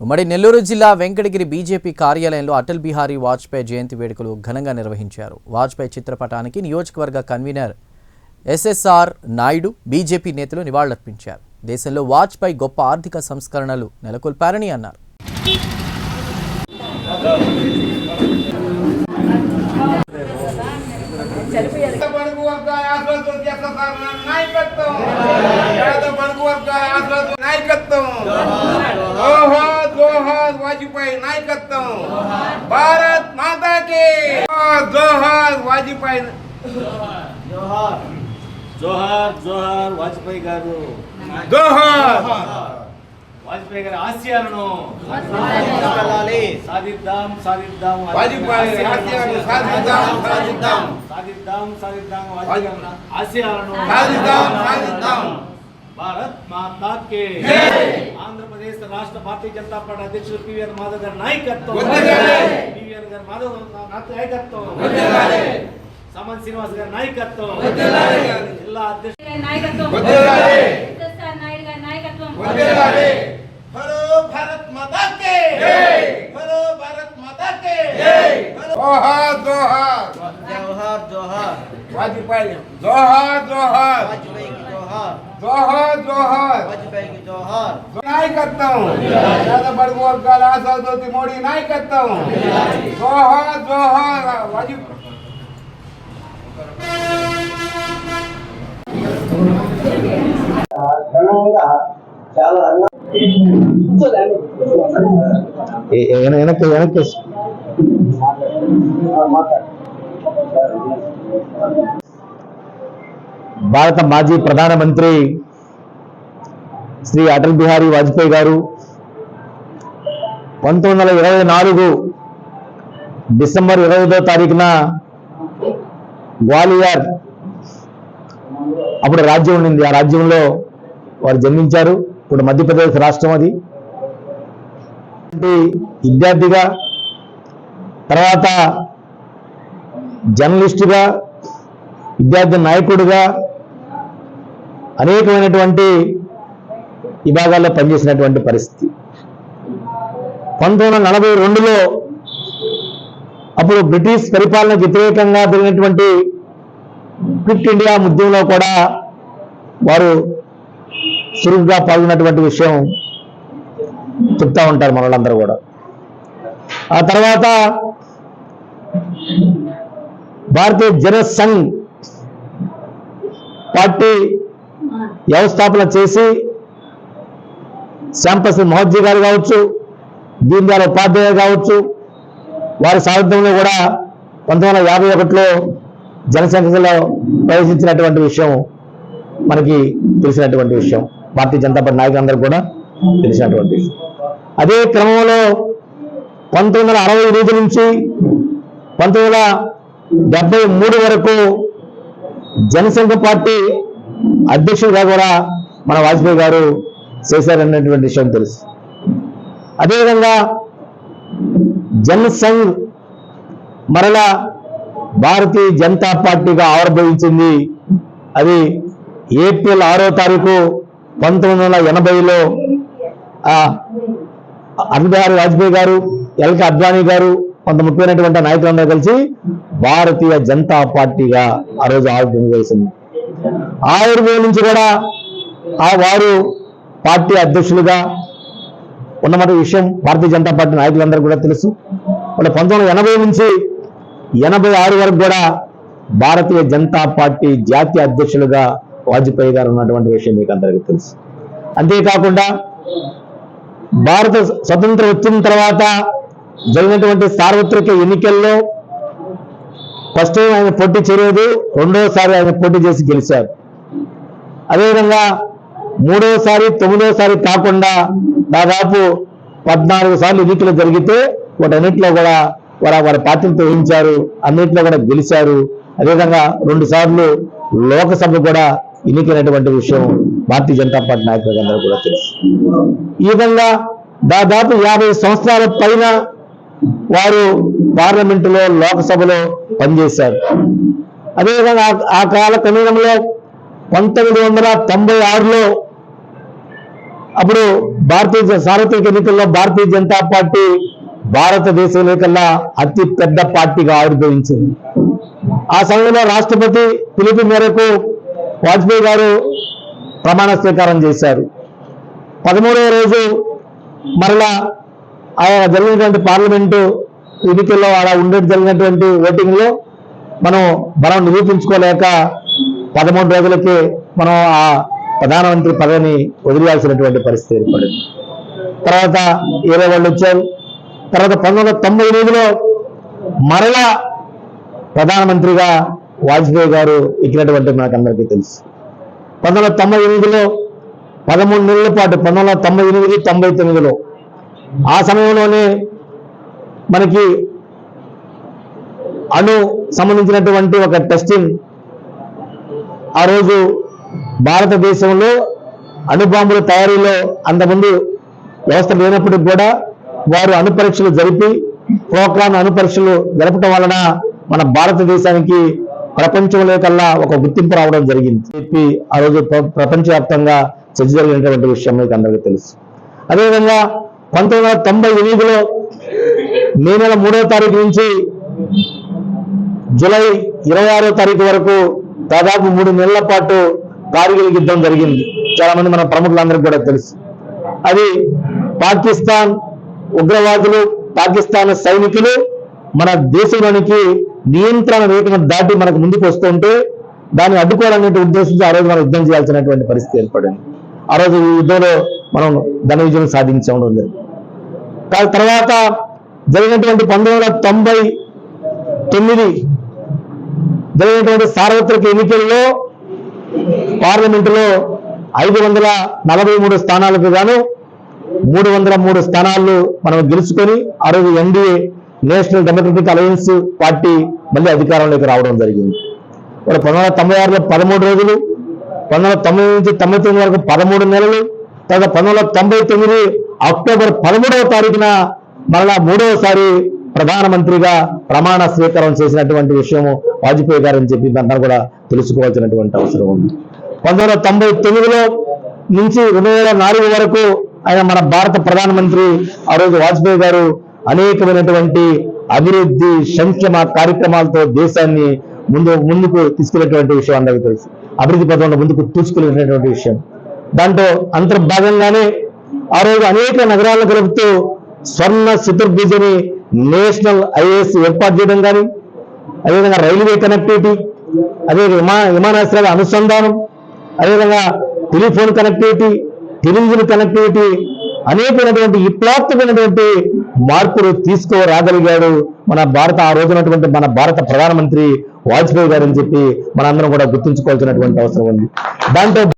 ఉమ్మడి నెల్లూరు జిల్లా వెంకటగిరి బీజేపీ కార్యాలయంలో అటల్ బిహారీ వాజ్పేయి జయంతి వేడుకలు ఘనంగా నిర్వహించారు. వాజ్పేయి చిత్రపటానికి నియోజకవర్గ కన్వీనర్ ఎస్ఎస్ఆర్ నాయుడు బీజేపీ నేతలు నివాళులర్పించారు. దేశంలో వాజ్పేయి గొప్ప ఆర్థిక సంస్కరణలు నెలకొల్పారని అన్నారు. నాయకత్వం. నాయకత్వం వాజ్పేయి నాయకత్వం భారత్ మాతా కి జోహార్ వాజ్పేయి జోహార్ జోహార్ జోహార్ వాజ్పేయి గారు జోహార్ వాజ్పేయి గారి ఆశయాలను సాధిద్దాం సాధిద్దాం వాజ్పేయి ఆశయాలను సాధిద్దాం సాధిద్దాం సాధిద్దాం సాధిద్దాం వాజ్పేయి గారి ఆశయాలను సాధిద్దాం సాధిద్దాం భారత్ మాతా కే ఆంధ్రప్రదేశ్ రాష్ట్ర భారతీయ జనతా పార్టీ అధ్యక్షులు పివిఆర్ మాధవ్ గారి నాయకత్వం వర్ధిల్లాలి. పివిఆర్ గారి మాధవ్ నా- నాయకత్వం వర్ధిల్లాలి. సమన్ శ్రీనివాస్ గారి నాయకత్వం వర్ధిల్లాలి. జిల్లా అధ్యక్షుడు గారి నాయకత్వం వర్ధిల్లాలి. ఎస్ఎస్ఆర్ నాయుడు గారి నాయకత్వం వర్ధిల్లాలి. హలో భారత్ మాతా కే జై. జోహార్ జోహార్. జోహార్ జోహార్ వాజ్పేయి జోహార్ జోహార్ వాజ్పేయికి జోహార్. నాయకత్వం. పేద బడుగు వర్గాల ఆశాజ్యోతి మోడీ నాయకత్వం. జోహార్ చాలా వెనక్కి వెనక్కి భారత మాజీ ప్రధానమంత్రి శ్రీ అటల్ బిహారీ వాజ్పేయి గారు పంతొమ్మిది వందల ఇరవై నాలుగు డిసెంబర్ ఇరవై తారీఖున గ్వాలియర్ అప్పుడు రాజ్యం ఉండింది. ఆ రాజ్యంలో వారు జన్మించారు. ఇప్పుడు మధ్యప్రదేశ్ రాష్ట్రం అది. విద్యార్థిగా తర్వాత జర్నలిస్టుగా విద్యార్థి నాయకుడిగా అనేకమైనటువంటి విభాగాల్లో పనిచేసినటువంటి పరిస్థితి. పంతొమ్మిది వందల నలభై రెండులో అప్పుడు బ్రిటిష్ పరిపాలనకు వ్యతిరేకంగా జరిగినటువంటి క్విట్ ఇండియా ఉద్యమంలో కూడా వారు చురుగ్గా పాల్గొన్నటువంటి విషయం చెప్తా ఉంటారు మనలందరూ కూడా. ఆ తర్వాత భారతీయ జనసంఘ్ పార్టీ వ్యవస్థాపన చేసి శ్యాంపశ్రీ మహోద్జీ గారు కావచ్చు దీన్ దయాళ్ ఉపాధ్యాయ కావచ్చు వారి సారథ్యంలో కూడా పంతొమ్మిది వందల యాభై ఒకటిలో జనసంఖ్యలో ప్రవేశించినటువంటి విషయం మనకి తెలిసినటువంటి విషయం. భారతీయ జనతా పార్టీ నాయకులందరూ కూడా తెలిసినటువంటి విషయం. అదే క్రమంలో పంతొమ్మిది వందల అరవై ఎనిమిది నుంచి పంతొమ్మిది వందల డెబ్బై మూడు వరకు జనసంఘ పార్టీ అధ్యక్షుడిగా కూడా మన వాజ్పేయి గారు చేశారన్నటువంటి విషయం తెలుసు. అదేవిధంగా జనసంఘ్ మరలా భారతీయ జనతా పార్టీగా ఆవిర్భవించింది. అది ఏప్రిల్ ఆరో తారీఖు పంతొమ్మిది వందల ఎనభైలో ఆ అటల్ బిహారీ వాజ్పేయి గారు ఎల్కే అద్వానీ గారు కొంత ముఖ్యమైనటువంటి నాయకులందరూ కలిసి భారతీయ జనతా పార్టీగా ఆ రోజు ఆవిర్భవించింది ఆయుర్వేద నుంచి కూడా ఆ వారు పార్టీ అధ్యక్షులుగా ఉన్నమాట విషయం. భారతీయ జనతా పార్టీ నాయకులందరూ కూడా తెలుసు. వాళ్ళు పంతొమ్మిది ఎనభై నుంచి ఎనభై ఆరు వరకు కూడా భారతీయ జనతా పార్టీ జాతీయ అధ్యక్షులుగా వాజ్పేయి గారు ఉన్నటువంటి విషయం మీకు అందరికీ తెలుసు. అంతేకాకుండా భారత స్వతంత్రం వచ్చిన తర్వాత జరిగినటువంటి సార్వత్రిక ఎన్నికల్లో ఫస్ట్ టైం ఆయన పోటీ చేయలేదు రెండోసారి ఆయన పోటీ చేసి గెలిచారు. అదేవిధంగా మూడోసారి తొమ్మిదోసారి కాకుండా దాదాపు పద్నాలుగు సార్లు ఎన్నికలు జరిగితే వాటన్నింటిలో కూడా వారు వారి పార్టీని తొలగించారు అన్నింటిలో కూడా గెలిచారు. అదేవిధంగా రెండు సార్లు లోకసభ కూడా ఎన్నికైనటువంటి విషయం భారతీయ జనతా పార్టీ నాయకులందరూ కూడా తెలుసు. ఈ విధంగా దాదాపు యాభై సంవత్సరాల పైన వారు పార్లమెంటులో లోకసభలో పనిచేశారు. అదేవిధంగా ఆ- కాల క్రమంలో పంతొమ్మిది వందల తొంభై ఆరులో అప్పుడు భారతీయ సార్వత్రిక ఎన్నికల్లో భారతీయ జనతా పార్టీ భారతదేశంలో కల్లా అతి పెద్ద పార్టీగా ఆవిర్భవించింది. ఆ సమయంలో రాష్ట్రపతి పిలుపు మేరకు వాజ్పేయి గారు ప్రమాణ స్వీకారం చేశారు. పదమూడవ రోజు మరలా ఆయా జరిగినటువంటి పార్లమెంటు ఎన్నికల్లో అలా ఉండే జరిగినటువంటి ఓటింగ్లో మనం బలం నిరూపించుకోలేక పదమూడు రోజులకి మనం ఆ ప్రధానమంత్రి పదవిని వదిలేయాల్సినటువంటి పరిస్థితి ఏర్పడింది. తర్వాత వేరే వాళ్ళు వచ్చారు. తర్వాత పంతొమ్మిది తొంభై ఎనిమిదిలో మరలా ప్రధానమంత్రిగా వాజ్పేయి గారు ఎక్కినటువంటి మనకందరికీ తెలుసు. పంతొమ్మిది వందల తొంభై ఎనిమిదిలో పదమూడు నెలల పాటు పంతొమ్మిది వందల తొంభై ఎనిమిది తొంభై తొమ్మిదిలో ఆ సమయంలోనే మనకి అణు సంబంధించినటువంటి ఒక టెస్టింగ్ ఆ రోజు భారతదేశంలో అణుబాంబుల తయారీలో అంతకుముందు వ్యవస్థ లేనప్పటికి కూడా వారు అణు పరీక్షలు జరిపి ప్రోక్రాన్ అణు పరీక్షలు జరపటం వలన మన భారతదేశానికి ప్రపంచంలో కల్లా ఒక గుర్తింపు రావడం జరిగింది. చెప్పి ఆ రోజు ప్ర- ప్రపంచవ్యాప్తంగా చర్చ జరిగినటువంటి విషయం మీకు అందరికీ తెలుసు. అదేవిధంగా పంతొమ్మిది వందల తొంభై ఎనిమిదిలో మే నెల మూడవ తారీఖు నుంచి జూలై ఇరవై ఆరో తారీఖు వరకు దాదాపు మూడు నెలల పాటు కార్గిల్ యుద్ధం జరిగింది. చాలా మంది మన ప్రముఖులందరికీ కూడా తెలుసు. అది పాకిస్తాన్ ఉగ్రవాదులు పాకిస్తాన్ సైనికులు మన దేశంలోనికి నియంత్రణ రేఖను దాటి మనకు ముందుకు వస్తుంటే దాన్ని అడ్డుకోవాలనే ఉద్దేశంతో ఆ రోజు మనం యుద్ధం చేయాల్సినటువంటి పరిస్థితి ఏర్పడింది. ఆ రోజు ఈ యుద్ధంలో మనం ఘన విజయం సాధించడం లేదు తర్వాత జరిగినటువంటి పంతొమ్మిది వందల తొంభై తొమ్మిది జరిగినటువంటి సార్వత్రిక ఎన్నికల్లో పార్లమెంటులో ఐదు వందల నలభై మూడు స్థానాలకు గాను మూడు వందల మూడు స్థానాలు మనం గెలుచుకొని ఆ రోజు NDA national democratic alliance party మళ్ళీ అధికారంలోకి రావడం జరిగింది. మరి పంతొమ్మిది వందల తొంభై ఆరులో పదమూడు రోజులు పంతొమ్మిది వందల తొంభై నుంచి తొంభై తొమ్మిది వరకు పదమూడు నెలలు తర్వాత పంతొమ్మిది వందల తొంభై తొమ్మిది అక్టోబర్ పదమూడవ తారీఖున మరలా మూడవసారి ప్రధానమంత్రిగా ప్రమాణ స్వీకారం చేసినటువంటి విషయము వాజ్పేయి గారు అని చెప్పి అందరూ కూడా తెలుసుకోవాల్సినటువంటి అవసరం ఉంది. పంతొమ్మిది వందల తొంభై తొమ్మిదిలో నుంచి రెండు వేల నాలుగు వరకు ఆయన మన భారత ప్రధానమంత్రి ఆ రోజు వాజ్పేయి గారు అనేకమైనటువంటి అభివృద్ధి సంక్షేమ కార్యక్రమాలతో దేశాన్ని ముందు ముందుకు తీసుకెళ్ళేటువంటి విషయం అందరికీ తెలుసు. అభివృద్ధి పథంలో ముందుకు తీసుకెళ్ళినటువంటి విషయం. దాంట్లో అంతర్భాగంగానే ఆ రోజు అనేక నగరాలను కలుపుతూ స్వర్ణ చతుర్భుజని నేషనల్ ఐఏఎస్ ఏర్పాటు చేయడం కానీ అదేవిధంగా రైల్వే కనెక్టివిటీ అదే విమా విమానాశ్రయాల అనుసంధానం అదేవిధంగా టెలిఫోన్ కనెక్టివిటీ టెలివిజన్ కనెక్టివిటీ అనేకమైనటువంటి విప్లవాత్మకమైనటువంటి మార్పులు తీసుకురాగలిగాడు మన భారత ఆ రోజునటువంటి మన భారత ప్రధానమంత్రి వాజ్పేయి గారు అని చెప్పి మనందరం కూడా గుర్తుంచుకోవాల్సినటువంటి అవసరం ఉంది. దాంతో